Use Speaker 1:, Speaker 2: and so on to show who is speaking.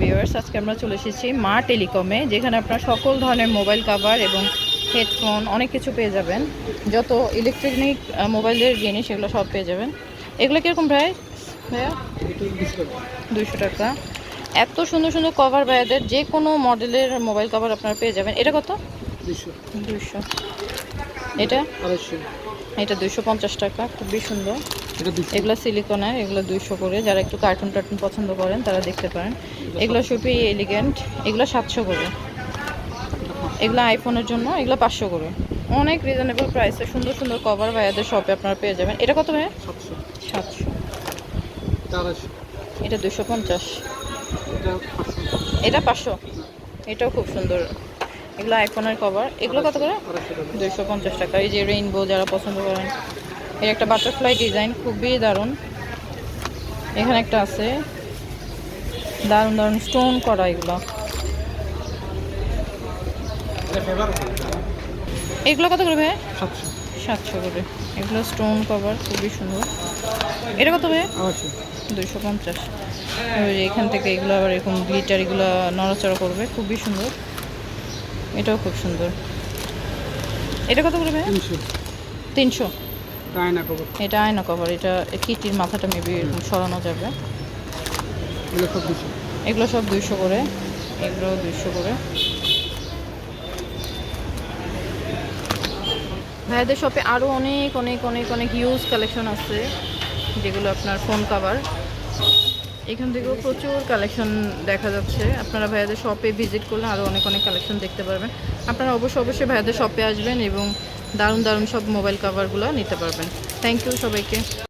Speaker 1: Viewers আজকে আমরা চলে এসেছি মা টেলিকমে যেখানে আপনার সকল ধরনের মোবাইল কভার এবং হেডফোন অনেক কিছু পেয়ে যাবেন। যত ইলেকট্রনিক মোবাইলের জিনিস এগুলো সব পেয়ে যাবেন। এগুলো কীরকম ভাই ভাইয়া? দুইশো টাকা। এত সুন্দর সুন্দর কভার ভাইয়াদের যে কোনো মডেলের মোবাইল কভার আপনারা পেয়ে যাবেন। এটা কত?
Speaker 2: দুশো
Speaker 1: দুইশো। এটা?
Speaker 2: আড়াইশো।
Speaker 1: এটা দুশো পঞ্চাশ টাকা খুবই সুন্দর।
Speaker 2: দুশো
Speaker 1: এগুলো সিলিকনের এগুলো দুইশো করে। যারা একটু কার্টুন টার্টুন পছন্দ করেন তারা দেখতে পারেন। এগুলো সুপি এলিগেন্ট এগুলো সাতশো করে। এগুলো আইফোনের জন্য এগুলো পাঁচশো করে। অনেক রিজনেবল প্রাইসে সুন্দর সুন্দর কভার ভাইয়াদের শপে আপনারা পেয়ে যাবেন। এটা কত ভাইয়া?
Speaker 2: সাতশো।
Speaker 1: সাতশো।
Speaker 2: এটা
Speaker 1: দুশো পঞ্চাশ।
Speaker 2: এটা পাঁচশো।
Speaker 1: এটাও খুব সুন্দর। এগুলো আইফোনের কভার এগুলো কত করে? দুশো পঞ্চাশ টাকা। এই যে রেইনবো যারা পছন্দ করেন। এর একটা বাটারফ্লাই ডিজাইন খুবই দারুণ। এখানে একটা আছে। দারুণ দারুণ স্টোন করা এগুলো। এগুলো কত করে ভাই
Speaker 2: সাতশো।
Speaker 1: করে। এগুলো স্টোন কভার খুবই সুন্দর। এটা কত ভাই দুইশো পঞ্চাশ। এখান থেকে এগুলো আবার এরকম গ্লিটার এগুলো নড়াচড়া করবে খুবই সুন্দর। এটাও খুব সুন্দর। এটা কত করে ভাই
Speaker 2: তিনশো।
Speaker 1: এটা আয়না কভার এটা কিটির মাথাটা মেবি এরকম সরানো যাবে। এগুলো সব দুইশো করে। এগুলো দুইশো করে। ভাইয়াদের শপে আরও অনেক অনেক অনেক অনেক ইউজ কালেকশন আছে যেগুলো আপনার ফোন কাভার এখান থেকেও প্রচুর কালেকশন দেখা যাচ্ছে। আপনারা ভাইয়াদের শপে ভিজিট করলে আরও অনেক অনেক কালেকশন দেখতে পারবেন। আপনারা অবশ্যই অবশ্যই ভাইয়াদের শপে আসবেন এবং দারুণ দারুণ সব মোবাইল কাভারগুলো নিতে পারবেন। থ্যাংক ইউ সবাইকে।